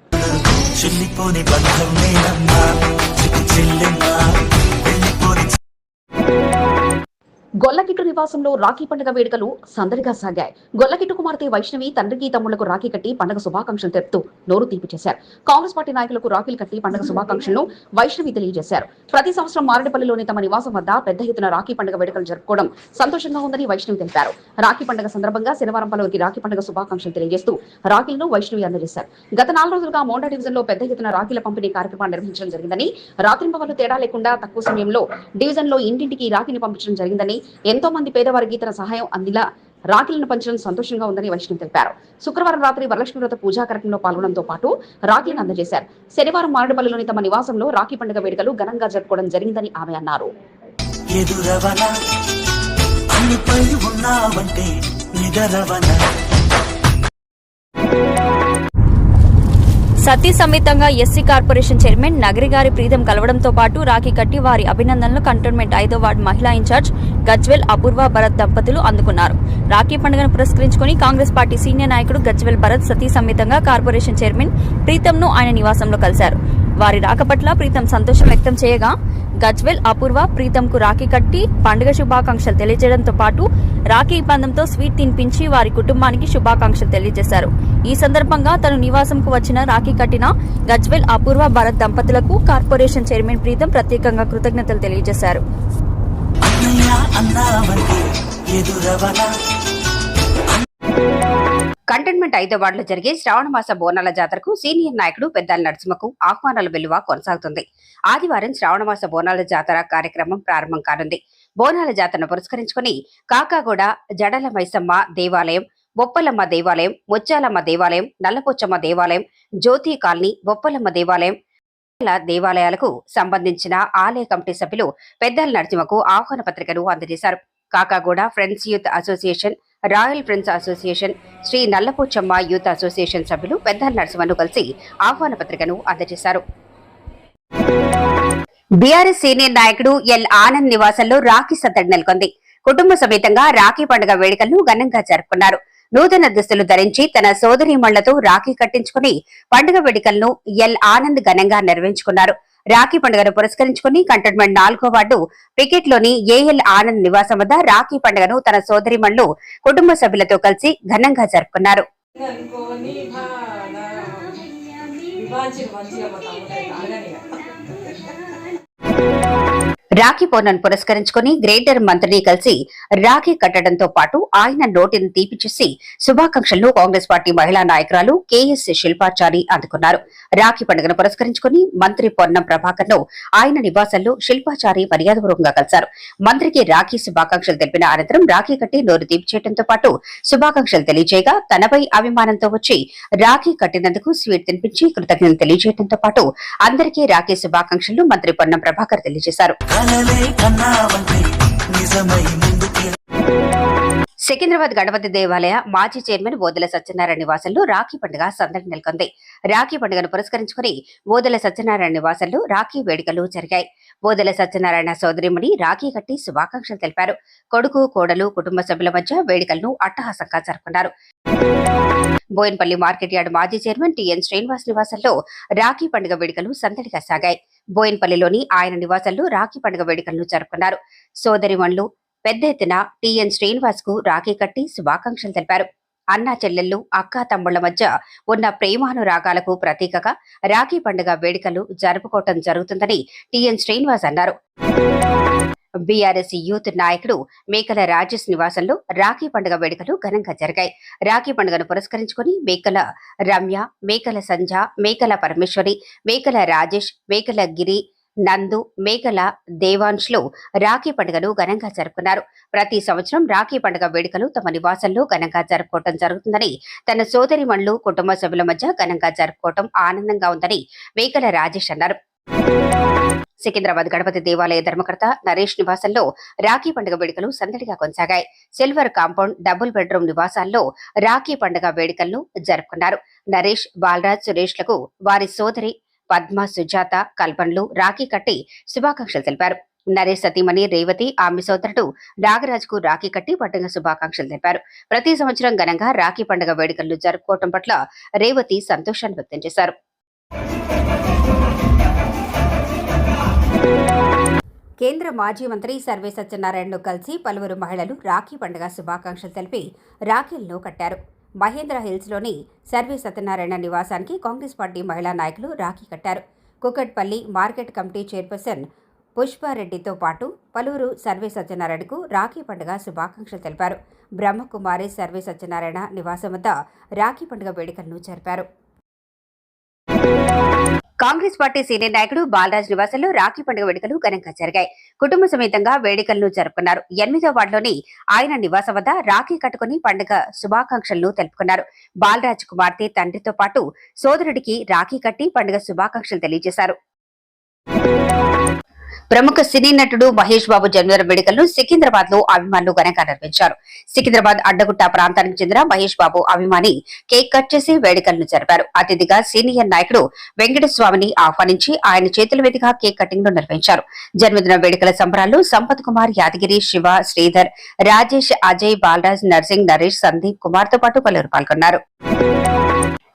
గొల్లకిట్టు నివాసంలో రాఖీ పండుగ వేడుకలు సందడిగా సాగాయి. గొల్లకిట్టు కుమార్తె వైష్ణవి తండ్రికి తమ్ముళ్ళకు రాఖీ కట్టి పండుగ శుభాకాంక్షలు తెలుపుతూ నోరు తీపి చేశారు. కాంగ్రెస్ పార్టీ నాయకులకు రాఖీలు కట్టి పండుగ శుభాకాంక్షలను వైష్ణవి తెలియజేశారు. ప్రతి సంవత్సరం మారేడుపల్లిలోని తమ నివాసం వద్ద పెద్ద ఎత్తున రాఖీ పండుగ వేడుకలు జరుపుకోవడం సంతోషంగా ఉందని వైష్ణవి తెలిపారు. రాఖీ పండుగ సందర్భంగా శనివారం పలువురికి రాఖీ పండుగ శుభాకాంక్షలు తెలియజేస్తూ రాఖీలను వైష్ణవి అందజేశారు. గత నాలుగు రోజులుగా మోండా డివిజన్లో పెద్ద ఎత్తున రాఖీల పంపిణీ కార్యక్రమాన్ని నిర్వహించడం జరిగిందని రాత్రింబవలు తేడా లేకుండా తక్కువ సమయంలో డివిజన్లో ఇంటింటికి రాఖీని పంపించడం జరిగిందని ఎంతో మంది పేదవారికి తన సహాయం అందిలా రాఖీలను పంచడం సంతోషంగా ఉందని వైష్ణవి తెలిపారు. శుక్రవారం రాత్రి వరలక్ష్మి వ్రత పూజా కార్యక్రమంలో పాల్గొనడంతో పాటు రాఖీలను అందజేశారు. శనివారం మారడుపల్లిలోని తమ నివాసంలో రాఖీ పండుగ వేడుకలు ఘనంగా జరుపుకోవడం జరిగిందని ఆమె అన్నారు. ఉన్నావంటే నిదరవన. సతీ సమేతంగా ఎస్సీ కార్పొరేషన్ చైర్మన్ నగరి గారి ప్రీతం కలవడంతో పాటు రాఖీ కట్టి వారి అభినందనలు కంటోన్మెంట్ ఐదో వార్డు మహిళా ఇన్ఛార్జ్ గజ్వెల్ అపూర్వ భరత్ దంపతులు అందుకున్నారు. రాఖీ పండుగను పురస్కరించుకుని కాంగ్రెస్ పార్టీ సీనియర్ నాయకుడు గజ్వెల్ భరత్ సతీ సమేతంగా కార్పొరేషన్ చైర్మన్ ప్రీతంను ఆయన నివాసంలో కలిశారు. వారి రాక పట్ల ప్రీతం సంతోషం వ్యక్తం చేయగా గజ్వెల్ అపూర్వ ప్రీతంకు రాఖీ కట్టి పండుగ శుభాకాంక్షలు తెలియజేయడంతో పాటు రాఖీ పందంతో స్వీట్ తినిపించి వారి కుటుంబానికి శుభాకాంక్షలు తెలియజేశారు. ఈ సందర్భంగా తను నివాసంకు వచ్చిన రాఖీ కట్టిన గజ్వెల్ అపూర్వ భరత్ దంపతులకు కార్పొరేషన్ చైర్మన్ ప్రీతం ప్రత్యేకంగా కృతజ్ఞతలు తెలియజేశారు. కంటైన్మెంట్ ఐదో వార్డులో జరిగే శ్రావణమాస బోనాల జాతరకు సీనియర్ నాయకుడు పెద్దాల నరసింహకు ఆహ్వానాల వెలువ కొనసాగుతుంది. ఆదివారం శ్రావణమాస బోనాల జాతర కార్యక్రమం ప్రారంభం కానుంది. బోనాల జాతరను పురస్కరించుకుని కాకాగూడ జడల మైసమ్మ దేవాలయం బొప్పలమ్మ దేవాలయం ముచ్చాలమ్మ దేవాలయం నల్లపోచమ్మ దేవాలయం జ్యోతి కాలనీ బొప్పలమ్మ దేవాలయం దేవాలయాలకు సంబంధించిన ఆలయ కమిటీ సభ్యులు పెద్దల నరసింహకు ఆహ్వాన పత్రికను అందజేశారు. Kakaguda friends youth association royal friends association Shri Nallapochamma youth association సభ్యులు పెద్ద నరసింహను కలిసి ఆహ్వాన పత్రికను అందజేశారు. బీఆర్ఎస్ సీనియర్ నాయకుడు ఎల్ ఆనంద్ నివాసంలో రాఖీ సందడి నెలకొంది. కుటుంబ సమేతంగా రాఖీ పండుగ వేడుకలను ఘనంగా జరుపుకున్నారు. నూతన దుస్తులు ధరించి తన సోదరీమణులతో రాఖీ కట్టించుకుని పండుగ వేడుకలను ఎల్ ఆనంద్ ఘనంగా నిర్వహించుకున్నారు. రాఖీ పండుగను పురస్కరించుకుని కంటోన్మెంట్ నాలుగో వార్డు పికెట్లోని ఏఎల్ ఆనంద్ నివాసం వద్ద రాఖీ పండుగను తన సోదరిమణులు కుటుంబ సభ్యులతో కలిసి ఘనంగా జరుపుకున్నారు. మంచిగా రాఖీ పౌర్ణమిని పురస్కరించుకుని గ్రేటర్ మంత్రిని కలిసి రాఖీ కట్టడంతో పాటు ఆయన నోటిని తీపిచేసి శుభాకాంక్షలను కాంగ్రెస్ పార్టీ మహిళా నాయకురాలు కెఎస్ శిల్పాచారి అందుకున్నారు. రాఖీ పండుగను పురస్కరించుకుని మంత్రి పొన్నం ప్రభాకర్ను ఆయన నివాసంలో శిల్పాచారి మర్యాదపూర్వకంగా కలిశారు. మంత్రికి రాఖీ శుభాకాంక్షలు తెలిపిన అనంతరం రాఖీ కట్టి నోరు తీపిచేయడంతో పాటు శుభాకాంక్షలు తెలియజేయగా తనపై అభిమానంతో వచ్చి రాఖీ కట్టినందుకు స్వీట్ తినిపించి కృతజ్ఞతలు తెలియజేయడంతో పాటు అందరికీ రాఖీ శుభాకాంక్షలు మంత్రి పొన్నం ప్రభాకర్ తెలియజేశారు. కలలే కన్నావంటే నిజమై ముందుకి. సికింద్రాబాద్ గణపతి దేవాలయ మాజీ చైర్మన్ ఓదెల సత్యనారాయణ నివాసంలో రాఖీ పండుగ సందడి నెలకొంది. రాఖీ పండుగను పురస్కరించుకుని ఓదెల సత్యనారాయణ నివాసంలో రాఖీ వేడుకలు జరిగాయి. బోదల సత్యనారాయణ సోదరిమణి రాఖీ కట్టి శుభాకాంక్షలు తెలిపారు. కొడుకు కోడలు కుటుంబ సభ్యుల మధ్య వేడుకలను అట్టహాసంగా జరుపుకున్నారు. బోయిన్పల్లి మార్కెట్ యార్డ్ మాజీ చైర్మన్ టిఎన్ శ్రీనివాస్ నివాసంలో రాఖీ పండుగ వేడుకలు సందడిగా సాగాయి. బోయిన్పల్లిలోని ఆయన నివాసంలో రాఖీ పండుగ వేడుకలను జరుపుకున్నారు. సోదరిమణులు పెద్ద ఎత్తున టిఎన్ శ్రీనివాస్కు రాఖీ కట్టి శుభాకాంక్షలు తెలిపారు. అన్నా చెల్లెళ్ళు అక్కా తమ్ముళ్ళ మధ్య ఉన్న ప్రేమానురాగాలకు ప్రతీకగా రాఖీ పండుగ వేడుకలు జరుపుకోవటం జరుగుతుందని టిఎన్ శ్రీనివాస్ అన్నారు. బీఆర్ఎస్ యూత్ నాయకుడు మేకల రాజేష్ నివాసంలో రాఖీ పండుగ వేడుకలు ఘనంగా జరిగాయి. రాఖీ పండుగను పురస్కరించుకుని మేకల రమ్య మేకల సంజ మేకల పరమేశ్వరి మేకల రాజేష్ మేకల గిరి నందు మేకల దేవాంశ్లు రాఖీ పండుగను ఘనంగా జరుపుకున్నారు. ప్రతి సంవత్సరం రాఖీ పండుగ వేడుకలు తమ నివాసంలో ఘనంగా జరుపుకోవటం జరుగుతుందని తన సోదరిమణులు కుటుంబ సభ్యుల మధ్య ఘనంగా జరుపుకోవటం ఆనందంగా ఉందని మేకల రాజేష్ అన్నారు. సికింద్రాబాద్ గణపతి దేవాలయ ధర్మకర్త నరేష్ నివాసంలో రాఖీ పండుగ వేడుకలు సందడిగా కొనసాగాయి. సిల్వర్ కాంపౌండ్ డబుల్ బెడ్రూమ్ నివాసాల్లో రాఖీ పండుగ వేడుకలను జరుపుకున్నారు. నరేష్ బాలరాజ్ సురేష్లకు వారి సోదరి పద్మ సుజాత కల్పన్లు రాఖీ కట్టి శుభాకాంక్షలు తెలిపారు. నరేష్ సతీమణి రేవతి ఆమె సోదరుడు నాగరాజుకు రాఖీ కట్టి పండుగ శుభాకాంక్షలు తెలిపారు. ప్రతి సంవత్సరం ఘనంగా రాఖీ పండుగ వేడుకలు జరుపుకోవటం పట్ల రేవతి సంతోషాన్ని వ్యక్తం చేశారు. కేంద్ర మాజీ మంత్రి సర్వే సత్యనారాయణను కలిసి పలువురు మహిళలు రాఖీ పండుగ శుభాకాంక్షలు తెలిపి రాఖీలను కట్టారు. మహేంద్ర హిల్స్లోని సర్వే సత్యనారాయణ నివాసానికి కాంగ్రెస్ పార్టీ మహిళా నాయకులు రాఖీ కట్టారు. కుకట్పల్లి మార్కెట్ కమిటీ చైర్పర్సన్ పుష్పారెడ్డితో పాటు పలువురు సర్వే సత్యనారాయణకు రాఖీ పండుగ శుభాకాంక్షలు తెలిపారు. బ్రహ్మకుమారి సర్వే సత్యనారాయణ నివాసం వద్ద రాఖీ పండుగ వేడుకలను జరిపారు. కాంగ్రెస్ పార్టీ సీనియర్ నాయకుడు బాలరాజ్ నివాసంలో రాఖీ పండుగ వేడుకలు ఘనంగా జరిగాయి. కుటుంబ సమేతంగా వేడుకలను జరుపుకున్నారు. ఎనిమిదో వార్డులోని ఆయన నివాసం వద్ద రాఖీ కట్టుకుని పండుగ శుభాకాంక్షలను తెలుపుకున్నారు. బాలరాజ్ కుమార్తె తండ్రితో పాటు సోదరుడికి రాఖీ కట్టి పండుగ శుభాకాంక్షలు తెలియజేశారు. ప్రముఖ సినీ నటుడు మహేష్ బాబు జన్మదిన వేడుకలను సికింద్రాబాద్లో అభిమానులు ఘనంగా నిర్వహించారు. సికింద్రాబాద్ అడ్డగుట్ట ప్రాంతానికి చెందిన మహేష్ బాబు అభిమాని కేక్ కట్ చేసి వేడుకలను జరిపారు. అతిథిగా సీనియర్ నాయకుడు వెంకటస్వామిని ఆహ్వానించి ఆయన చేతుల మీదుగా కేక్ కటింగ్ను నిర్వహించారు. జన్మదిన వేడుకల సంబరాల్లో సంపత్ కుమార్ యాదగిరి శివ శ్రీధర్ రాజేష్ అజయ్ బాలరాజ్ నర్సింగ్ నరేష్ సందీప్ కుమార్తో పాటు పలువురు పాల్గొన్నారు.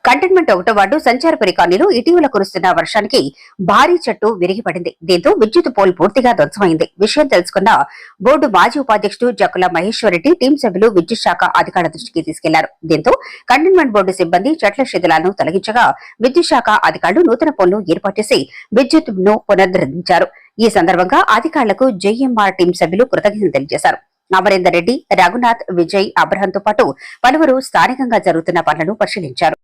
కంటైన్మెంట్ ఒకటో వార్డు సంచారపురి కాలనీలో ఇటీవల కురుస్తున్న వర్షానికి భారీ చెట్టు విరిగిపడింది. దీంతో విద్యుత్ పోల్ పూర్తిగా ధ్వంసమైంది. విషయం తెలుసుకున్న బోర్డు మాజీ ఉపాధ్యక్షుడు జక్కుల మహేశ్వరరెడ్డి టీం సభ్యులు విద్యుత్ శాఖ అధికారుల దృష్టికి తీసుకెళ్ళారు. దీంతో కంటైన్మెంట్ బోర్డు సిబ్బంది చెట్ల శిథిలాలను తొలగించగా విద్యుత్ శాఖ అధికారులు నూతన పోల్ను ఏర్పాటు చేసి విద్యుత్ను పునరుద్ధరించారు. ఈ సందర్భంగా అధికారులకు జేఎంఆర్ టీం సభ్యులు కృతజ్ఞతలు తెలియజేశారు. అమరేందర్ రెడ్డి రఘునాథ్ విజయ్ అబ్రహంతో పాటు పలువురు స్థానికంగా జరుగుతున్న పనులను పరిశీలించారు.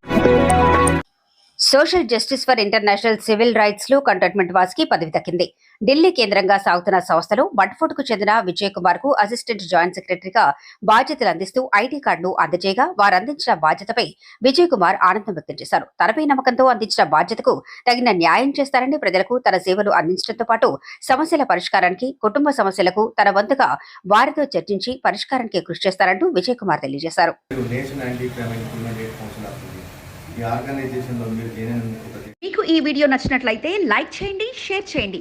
Social justice for international civil రైట్స్లో cantonment వాస్కి పదవి దక్కింది. ఢిల్లీ కేంద్రంగా సాగుతున్న సంస్థలో బడ్ఫోర్డ్కు చెందిన విజయ్ కుమార్కు అసిస్టెంట్ జాయింట్ సెక్రటరీగా బాధ్యతలు అందిస్తూ ఐటీ కార్డును అందజేయగా వారు అందించిన బాధ్యతపై విజయ్ కుమార్ ఆనందం వ్యక్తం చేశారు. తనపై నమ్మకంతో అందించిన బాధ్యతకు తగిన న్యాయం చేస్తారని ప్రజలకు తన సేవలు అందించడంతో పాటు సమస్యల పరిష్కారానికి కుటుంబ సమస్యలకు తన వంతుగా వారితో చర్చించి పరిష్కారానికి కృషి చేస్తారంటూ విజయ్ కుమార్ తెలియజేశారు. మీకు ఈ వీడియో నచ్చినట్లయితే లైక్ చేయండి షేర్ చేయండి.